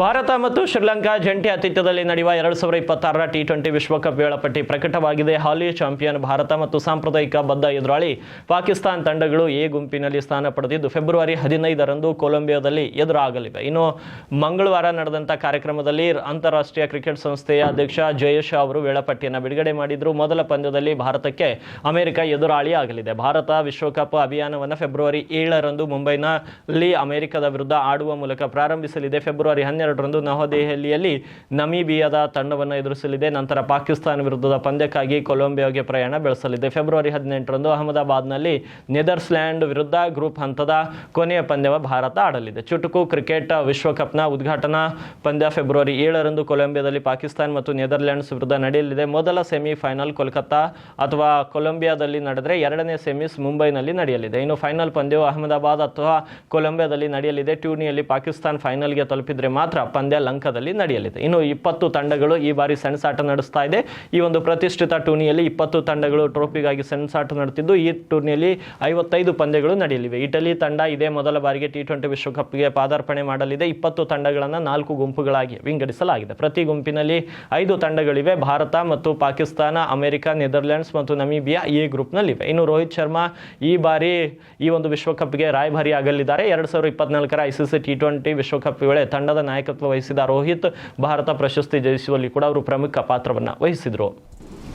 ಭಾರತ ಮತ್ತು ಶ್ರೀಲಂಕಾ ಜಂಟಿ ಆತಿಥ್ಯದಲ್ಲಿ ನಡೆಯುವ ಎರಡು ಸಾವಿರದ ಇಪ್ಪತ್ತಾರರ ಟಿ ಟ್ವೆಂಟಿ ವಿಶ್ವಕಪ್ ವೇಳಾಪಟ್ಟಿ ಪ್ರಕಟವಾಗಿದೆ. ಹಾಲಿ ಚಾಂಪಿಯನ್ ಭಾರತ ಮತ್ತು ಸಾಂಪ್ರದಾಯಿಕ ಬದ್ಧ ಎದುರಾಳಿ ಪಾಕಿಸ್ತಾನ ತಂಡಗಳು ಎ ಗುಂಪಿನಲ್ಲಿ ಸ್ಥಾನ ಪಡೆದಿದ್ದು, ಫೆಬ್ರವರಿ ಹದಿನೈದರಂದು ಕೊಲಂಬಿಯಾದಲ್ಲಿ ಎದುರಾಗಲಿವೆ. ಇನ್ನು ಮಂಗಳವಾರ ನಡೆದಂಥ ಕಾರ್ಯಕ್ರಮದಲ್ಲಿ ಅಂತಾರಾಷ್ಟ್ರೀಯ ಕ್ರಿಕೆಟ್ ಸಂಸ್ಥೆಯ ಅಧ್ಯಕ್ಷ ಜಯೇಶ್ ಅವರು ವೇಳಾಪಟ್ಟಿಯನ್ನು ಬಿಡುಗಡೆ ಮಾಡಿದ್ರು. ಮೊದಲ ಪಂದ್ಯದಲ್ಲಿ ಭಾರತಕ್ಕೆ ಅಮೆರಿಕ ಎದುರಾಳಿ ಆಗಲಿದೆ ಭಾರತ ವಿಶ್ವಕಪ್ ಅಭಿಯಾನವನ್ನು ಫೆಬ್ರವರಿ ಏಳರಂದು ಮುಂಬೈನಲ್ಲಿ ಅಮೆರಿಕದ ವಿರುದ್ಧ ಆಡುವ ಮೂಲಕ ಪ್ರಾರಂಭಿಸಲಿದೆ. ಫೆಬ್ರವರಿ ಹನ್ನೆರಡರಂದು ನವದೆಹಲಿಯಲ್ಲಿ ನಮೀಬಿಯಾದ ತಂಡವನ್ನು ಎದುರಿಸಲಿದೆ. ನಂತರ ಪಾಕಿಸ್ತಾನ ವಿರುದ್ಧದ ಪಂದ್ಯಕ್ಕಾಗಿ ಕೊಲಂಬಿಯಾಗೆ ಪ್ರಯಾಣ ಬೆಳೆಸಲಿದೆ. ಫೆಬ್ರವರಿ ಹದಿನೆಂಟರಂದು ಅಹಮದಾಬಾದ್ನಲ್ಲಿ ನೆದರ್ಸ್ಲ್ಯಾಂಡ್ ವಿರುದ್ಧ ಗ್ರೂಪ್ ಹಂತದ ಕೊನೆಯ ಪಂದ್ಯವ ಭಾರತ ಆಡಲಿದೆ. ಚುಟುಕು ಕ್ರಿಕೆಟ್ ವಿಶ್ವಕಪ್ನ ಉದ್ಘಾಟನಾ ಪಂದ್ಯ ಫೆಬ್ರವರಿ ಏಳರಂದು ಕೊಲಂಬಿಯಾದಲ್ಲಿ ಪಾಕಿಸ್ತಾನ ಮತ್ತು ನೆದರ್ಲ್ಯಾಂಡ್ಸ್ ವಿರುದ್ಧ ನಡೆಯಲಿದೆ. ಮೊದಲ ಸೆಮಿಫೈನಲ್ ಕೋಲ್ಕತ್ತಾ ಅಥವಾ ಕೊಲಂಬಿಯಾದಲ್ಲಿ ನಡೆದರೆ ಎರಡನೇ ಸೆಮಿಸ್ ಮುಂಬೈನಲ್ಲಿ ನಡೆಯಲಿದೆ. ಇನ್ನು ಫೈನಲ್ ಪಂದ್ಯವು ಅಹಮದಾಬಾದ್ ಅಥವಾ ಕೊಲಂಬಿಯಾದಲ್ಲಿ ನಡೆಯಲಿದೆ. ಟೂರ್ನಿಯಲ್ಲಿ ಪಾಕಿಸ್ತಾನ ಫೈನಲ್ಗೆ ತಲುಪಿದರೆ ಮಾತ್ರ ಪಂದ್ಯ ಲಂಕಾದಲ್ಲಿ ನಡೆಯಲಿದೆ. ಇನ್ನು ಇಪ್ಪತ್ತು ತಂಡಗಳು ಈ ಬಾರಿ ಸೆಣಸಾಟ ನಡೆಸ್ತಾ ಇದೆ. ಈ ಒಂದು ಪ್ರತಿಷ್ಠಿತ ಟೂರ್ನಿಯಲ್ಲಿ ಇಪ್ಪತ್ತು ತಂಡಗಳು ಟ್ರೋಫಿಗಾಗಿ ಸೆಣಸಾಟ ನಡೆದಿದ್ದು ಈ ಟೂರ್ನಿಯಲ್ಲಿ ಐವತ್ತೈದು ಪಂದ್ಯಗಳು ನಡೆಯಲಿವೆ. ಇಟಲಿ ತಂಡ ಇದೇ ಮೊದಲ ಬಾರಿಗೆ ಟಿ ಟ್ವೆಂಟಿ ವಿಶ್ವಕಪ್ಗೆ ಪಾದಾರ್ಪಣೆ ಮಾಡಲಿದೆ. ಇಪ್ಪತ್ತು ತಂಡಗಳನ್ನು ನಾಲ್ಕು ಗುಂಪುಗಳಾಗಿ ವಿಂಗಡಿಸಲಾಗಿದೆ. ಪ್ರತಿ ಗುಂಪಿನಲ್ಲಿ ಐದು ತಂಡಗಳಿವೆ. ಭಾರತ ಮತ್ತು ಪಾಕಿಸ್ತಾನ, ಅಮೆರಿಕ ನೆದರ್ಲ್ಯಾಂಡ್ಸ್ ಮತ್ತು ನಮೀಬಿಯಾ ಈ ಗ್ರೂಪ್ನಲ್ಲಿವೆ. ಇನ್ನು ರೋಹಿತ್ ಶರ್ಮಾ ಈ ಬಾರಿ ಈ ಒಂದು ವಿಶ್ವಕಪ್ಗೆ ರಾಯಭಾರಿ ಆಗಲಿದ್ದಾರೆ ಎರಡು ಸಾವಿರದ ಇಪ್ಪತ್ನಾಲ್ಕರ ಐಸಿಸಿ ಟಿ ಟ್ವೆಂಟಿ ವಿಶ್ವಕಪ್ ವೇಳೆ ತಂಡದ ನಾಯಕತ್ವ ವಹಿಸಿದ ರೋಹಿತ್ ಭಾರತ ಪ್ರಶಸ್ತಿ ಜಯಿಸುವಲ್ಲಿ ಕೂಡ ಅವರು ಪ್ರಮುಖ ಪಾತ್ರವನ್ನು ವಹಿಸಿದರು.